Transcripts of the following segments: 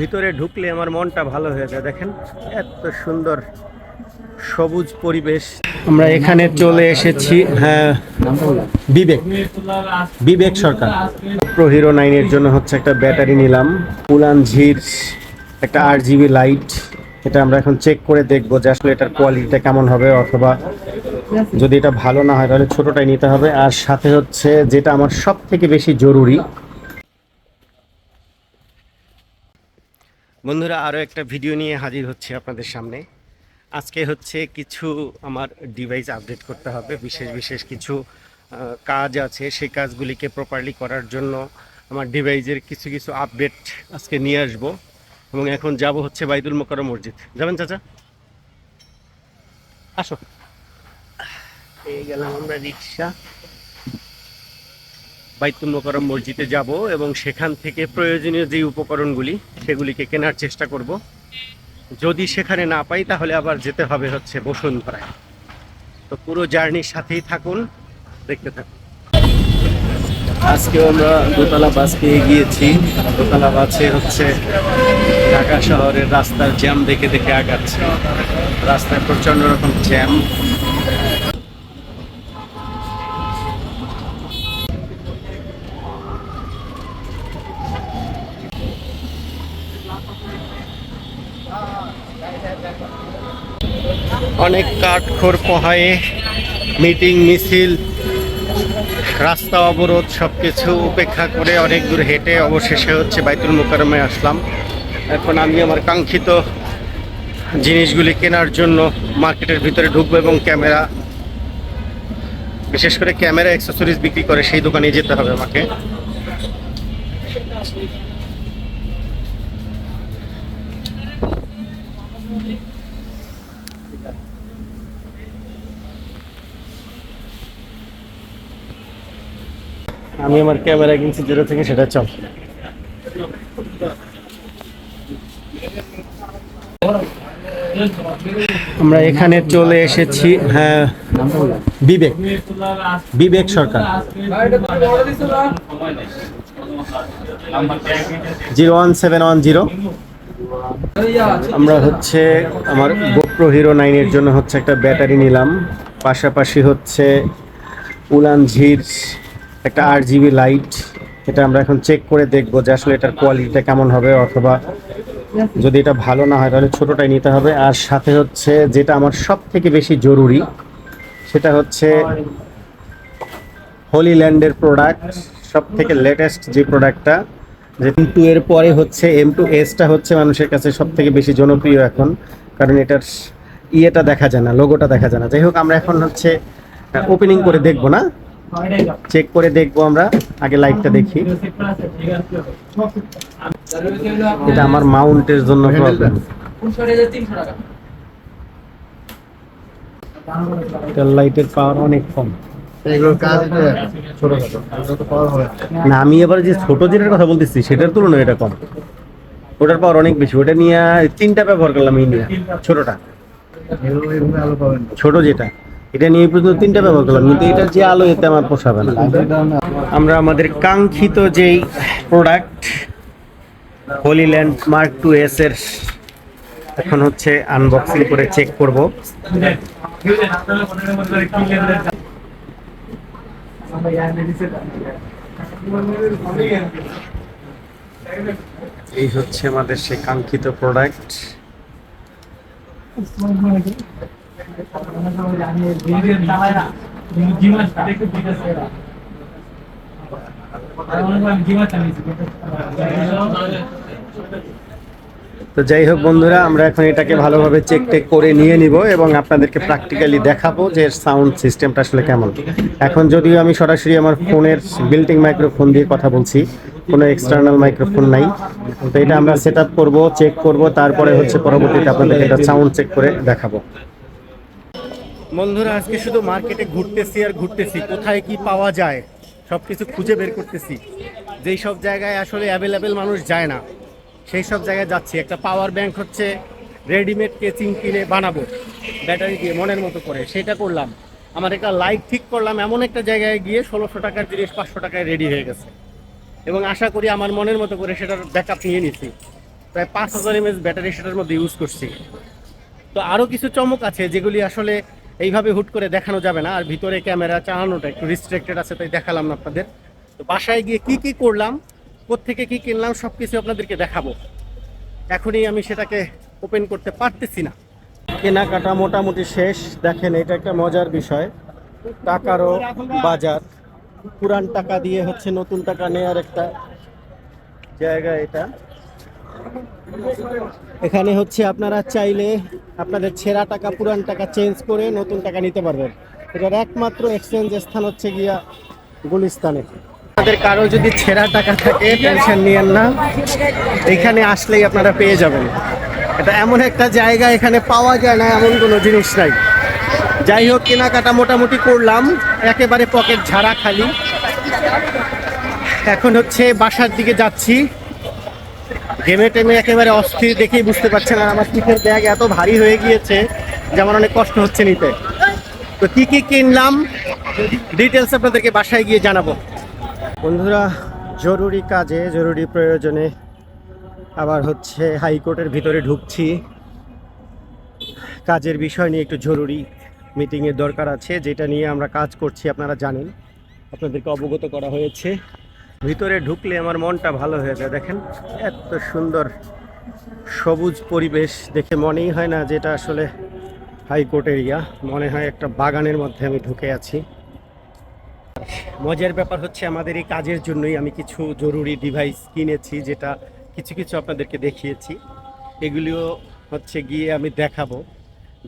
ভিতরে ঢুকলে আমার মনটা ভালো হয়ে যায়, দেখেন? এত সুন্দর সবুজ পরিবেশ। আমরা এখানে চলে এসেছি হ্যাঁ বিবেক। বিবেক সরকার। প্রো হিরো নাইনের জন্য হচ্ছে একটা ব্যাটারি নিলাম। পুলান ঝির, একটা আট জিবি লাইট এটা আমরা এখন চেক করে দেখব যে আসলে এটার কোয়ালিটিটা কেমন হবে, অথবা যদি এটা ভালো না হয় তাহলে ছোটোটাই নিতে হবে। আর সাথে হচ্ছে যেটা আমার সব থেকে বেশি জরুরি বন্ধুরা আরও একটা ভিডিও নিয়ে হাজির হচ্ছে আপনাদের সামনে। আজকে হচ্ছে কিছু আমার ডিভাইস আপডেট করতে হবে। বিশেষ বিশেষ কিছু কাজ আছে। সেই কাজগুলিকে প্রপারলি করার জন্য আমার ডিভাইসের কিছু কিছু আপডেট আজকে নিয়ে আসব। এবং এখন যাব হচ্ছে বাইদুল মোকারম মসজিদ। যাবেন চাচা? আসো। এই গেলাম আমরা রিক্সা। বাইতুল মোকারম মসজিদে যাব এবং সেখান থেকে প্রয়োজনীয় যে উপকরণগুলি সেগুলিকে কেনার চেষ্টা করব। যদি সেখানে না পাই, তাহলে আবার যেতে হবে হচ্ছে বসুন্ধরায়। তো পুরো জার্নির সাথেই থাকুন, দেখতে থাকুন। আজকে আমরা দোতলা বাস পেয়ে গিয়েছি। দোতলা বাসে হচ্ছে ঢাকা শহরের রাস্তার জ্যাম দেখে দেখে আগাচ্ছে। রাস্তায় প্রচণ্ড রকম জ্যাম। অনেক কাঠখোর পোহায়ে, মিটিং, মিছিল, রাস্তা অবরোধ সব কিছু উপেক্ষা করে অনেক দূর হেঁটে অবশেষে হচ্ছে বাইতুল মোকারমে আসলাম। এখন আমি আমার কাঙ্ক্ষিত জিনিসগুলি কেনার জন্য মার্কেটের ভিতরে ঢুকবো এবং ক্যামেরা, বিশেষ করে ক্যামেরা অ্যাক্সেসরিজ বিক্রি করে সেই দোকানে যেতে হবে আমাকে। আমি আমার ক্যামেরা কিনছি যেটা থেকে সেটা চল। আমরা এখানে চলে এসেছি হ্যাঁ Bibek. Bibek Sarkar. Zero one seven one zero. আমরা হচ্ছে আমার গোপ্রো হিরো নাইনের জন্য হচ্ছে একটা ব্যাটারি নিলাম। পাশাপাশি হচ্ছে উলান ঝির একটা আট জিবি লাইট এটা আমরা এখন চেক করে দেখব যে আসলে এটার কোয়ালিটিটা কেমন হবে অথবা যদি এটা ভালো না হয় তাহলে ছোটোটাই নিতে হবে। আর সাথে হচ্ছে যেটা আমার সব থেকে বেশি জরুরি, সেটা হচ্ছে হোলি ল্যান্ডের প্রোডাক্ট সব থেকে লেটেস্ট যে প্রোডাক্টটা যে এম টু এর পরে হচ্ছে এম টু এসটা হচ্ছে মানুষের কাছে সব থেকে বেশি জনপ্রিয় এখন, কারণ এটার ইয়েটা দেখা যায় না লোগোটা দেখা যায় না। যাই হোক, আমরা এখন হচ্ছে ওপেনিং করে দেখব না। চেক করে দেখব আমরা আগে লাইটটা দেখি। এটা আমার মাউন্টের জন্য প্রবলেম লাইটের পাওয়ার অনেক কম। না। আমি এবার যে ছোট যেটার কথা বলতেছি সেটার তুলনায় এটা কম। ওটার পাওয়ার অনেক বেশি ওটা নিয়ে তিনটা ব্যবহার করলাম এই নিয়ে ছোটটা ছোট যেটা। এটা নিয়ে পর্যন্ত তিনটা ব্যবহার করলাম, কিন্তু এটা যে আলো এতে আমার পোষাবে না। আমরা আমাদের কাঙ্ক্ষিত যেই product Holyland mark two S এর এখন হচ্ছে আনবক্সিং করে চেক করব। এই হচ্ছে আমাদের সেই কাঙ্ক্ষিত প্রোডাক্ট তো যাই হোক বন্ধুরা, আমরা এখন এটাকে ভালোভাবে চেক টেক করে নিয়ে নিব এবং আপনাদেরকে প্র্যাকটিক্যালি দেখাবো যে সাউন্ড সিস্টেমটা আসলে কেমন। এখন যদিও আমি সরাসরি আমার ফোনের বিল্টিং মাইক্রোফোন দিয়ে কথা বলছি, কোনো এক্সটার্নাল মাইক্রোফোন নাই। তো এটা আমরা সেট আপ করব চেক করব, তারপরে হচ্ছে পরবর্তীতে আপনাদেরকে এটা সাউন্ড চেক করে দেখাবো। বন্ধুরা, আজকে শুধু মার্কেটে ঘুরতেছি আর ঘুরতেছি। কোথায় কি পাওয়া যায় সব কিছু খুঁজে বের করতেছি। যেই সব জায়গায় আসলে অ্যাভেলেবেল মানুষ যায় না, সেই সব জায়গায় যাচ্ছি। একটা পাওয়ার ব্যাংক হচ্ছে রেডিমেড কেচিং কিনে বানাবো ব্যাটারি দিয়ে মনের মতো করে। সেটা করলাম। আমার একটা লাইট ঠিক করলাম, এমন একটা জায়গায় গিয়ে ষোলোশো টাকার জিনিস পাঁচশো টাকায় রেডি হয়ে গেছে। এবং আশা করি আমার মনের মতো করে সেটার ব্যাকআপ নিয়ে নিছি। প্রায় পাঁচ হাজার এমএস ব্যাটারি সেটার মধ্যে ইউজ করছি। তো আরও কিছু চমক আছে, যেগুলি আসলে এইভাবে হুট করে দেখানো যাবে না, আর ভিতরে ক্যামেরা চালানোটা একটু রিস্ট্রিক্টেড আছে, তাই দেখালাম না আপনাদের। তো বাসায় গিয়ে কি কি করলাম, কোত্থেকে কি কিনলাম সব কিছু আপনাদেরকে দেখাবো। এখনই আমি সেটাকে ওপেন করতে পারতেছি না। কেনাকাটা মোটামুটি শেষ। দেখেন, এটা একটা মজার বিষয়। টাকারও বাজার। পুরান টাকা দিয়ে হচ্ছে নতুন টাকা নেয়ার একটা জায়গা এটা। এখানে হচ্ছে আপনারা চাইলে আপনাদের ছেঁড়া টাকা, পুরান টাকা চেঞ্জ করে নতুন টাকা নিতে পারবেন। এটার একমাত্র এক্সচেঞ্জ স্থান হচ্ছে গিয়া গুলিস্তানে। আপনাদের কারও যদি ছেঁড়া টাকা থাকে টেনশন নিয়েন না। এখানে আসলেই আপনারা পেয়ে যাবেন। এটা এমন একটা জায়গা, এখানে পাওয়া যায় না, এমন কোনো জিনিস নাই। যাই হোক, কেনাকাটা মোটামুটি করলাম। একেবারে পকেট ঝাড়া খালি। এখন হচ্ছে বাসার দিকে যাচ্ছি। গেমে টেমে একেবারে অস্থির দেখেই বুঝতে পারছেন আর আমার পিঠের ব্যাগ এত ভারী হয়ে গিয়েছে যে আমার অনেক কষ্ট হচ্ছে নিতে। তো কী কী কিনলাম ডিটেলস আপনাদেরকে বাসায় গিয়ে জানাব। বন্ধুরা, জরুরি কাজে, জরুরি প্রয়োজনে আবার হচ্ছে হাইকোর্টের ভিতরে ঢুকছি। কাজের বিষয় নিয়ে একটু জরুরি মিটিংয়ের দরকার আছে, যেটা নিয়ে আমরা কাজ করছি, আপনারা জানেন। আপনাদেরকে অবগত করা হয়েছে। ভিতরে ঢুকলে আমার মনটা ভালো হয়ে যায়। দেখেন, এত সুন্দর সবুজ পরিবেশ দেখে মনেই হয় না যেটা আসলে হাইকোর্ট এরিয়া মনে হয় একটা বাগানের মধ্যে আমি ঢুকে আছি। মজার ব্যাপার হচ্ছে আমাদের এই কাজের জন্যই আমি কিছু জরুরি ডিভাইস কিনেছি, যেটা কিছু কিছু আপনাদেরকে দেখিয়েছি। এগুলিও হচ্ছে গিয়ে আমি দেখাবো।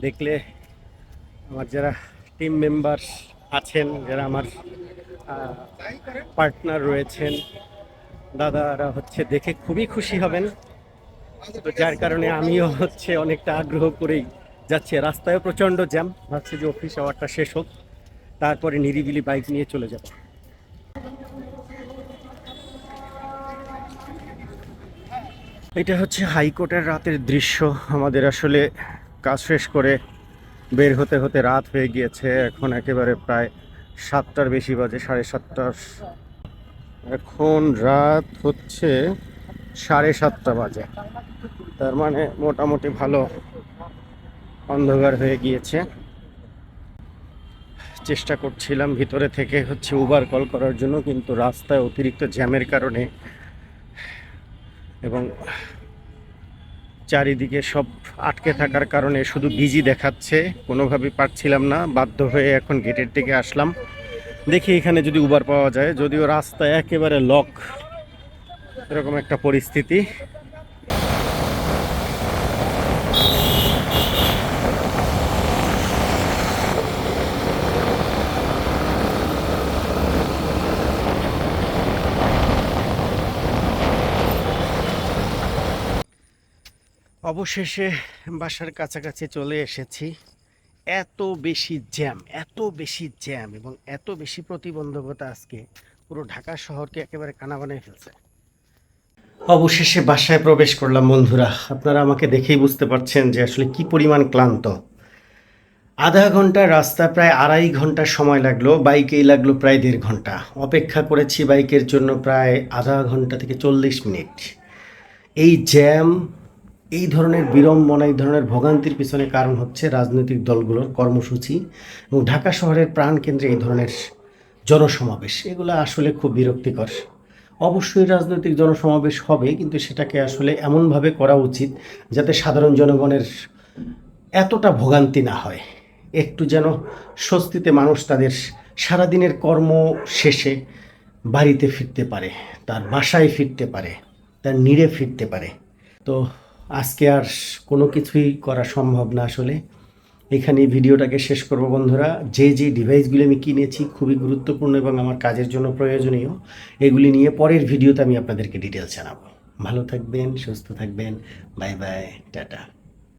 দেখলে আমার যারা টিম মেম্বার আছেন, যারা আমার পার্টনার রয়েছেন। দাদারা হচ্ছে দেখে খুবই খুশি হবেন। তো যার কারণে আমিও হচ্ছে অনেকটা আগ্রহ করেই যাচ্ছি। রাস্তায়ও প্রচণ্ড জ্যাম। ভাবছি যে অফিস আওয়ারটা শেষ হোক, তারপরে নিরিবিলি বাইক নিয়ে চলে যাব। এটা হচ্ছে হাইকোর্টের রাতের দৃশ্য। আমাদের আসলে কাজ শেষ করে বের হতে হতে রাত হয়ে গিয়েছে। এখন একেবারে প্রায় সাতটার বেশি বাজে, সাড়ে সাতটার এখন রাত হচ্ছে সাড়ে সাতটা বাজে। তার মানে মোটামুটি ভালো অন্ধকার হয়ে গিয়েছে। চেষ্টা করছিলাম ভিতরে থেকে হচ্ছে উবার কল করার জন্য, কিন্তু রাস্তায় অতিরিক্ত জ্যামের কারণে এবং চারিদিকে সব আটকে থাকার কারণে শুধু বিজি দেখাচ্ছে, কোনোভাবেই পারছিলাম না, বাধ্য হয়ে এখন গেটের দিকে আসলাম। দেখি এখানে যদি উবার পাওয়া যায়, যদিও রাস্তা একেবারে লক এরকম একটা পরিস্থিতি। অবশেষে বাসার কাছাকাছি চলে এসেছি। এত বেশি জ্যাম, এত বেশি জ্যাম এবং এত বেশি প্রতিবন্ধকতা আজকে পুরো ঢাকা শহরকে একেবারে কানা বানিয়ে ফেলছে। অবশেষে বাসায় প্রবেশ করলাম বন্ধুরা। আপনারা আমাকে দেখেই বুঝতে পারছেন যে আসলে কি পরিমাণ ক্লান্ত। আধা ঘণ্টা রাস্তা প্রায় আড়াই ঘণ্টা সময় লাগল, বাইকেই লাগল প্রায় দেড় ঘণ্টা। অপেক্ষা করেছি বাইকের জন্য প্রায় আধা ঘণ্টা থেকে চল্লিশ মিনিট। এই জ্যাম এই ধরনের বিড়ম্বনা, এই ধরনের ভোগান্তির পিছনে কারণ হচ্ছে রাজনৈতিক দলগুলোর কর্মসূচি এবং ঢাকা শহরের প্রাণকেন্দ্রে এই ধরনের জনসমাবেশ। এগুলো আসলে খুব বিরক্তিকর। অবশ্যই রাজনৈতিক জনসমাবেশ হবে, কিন্তু সেটাকে আসলে এমনভাবে করা উচিত যাতে সাধারণ জনগণের এতটা ভোগান্তি না হয়। একটু যেন স্বস্তিতে মানুষ তাদের সারাদিনের কর্ম শেষে বাড়িতে ফিরতে পারে, তার বাসায় ফিরতে পারে, তার নিড়ে ফিরতে পারে। তো আজকে আর কোনো কিছুই করা সম্ভব না আসলে। এখানে ভিডিওটাকে শেষ করব বন্ধুরা। যে যে ডিভাইসগুলি আমি কিনেছি খুবই গুরুত্বপূর্ণ এবং আমার কাজের জন্য প্রয়োজনীয়, এগুলি নিয়ে পরের ভিডিওতে আমি আপনাদেরকে ডিটেলস জানাব। ভালো থাকবেন, সুস্থ থাকবেন। Bye bye, tata.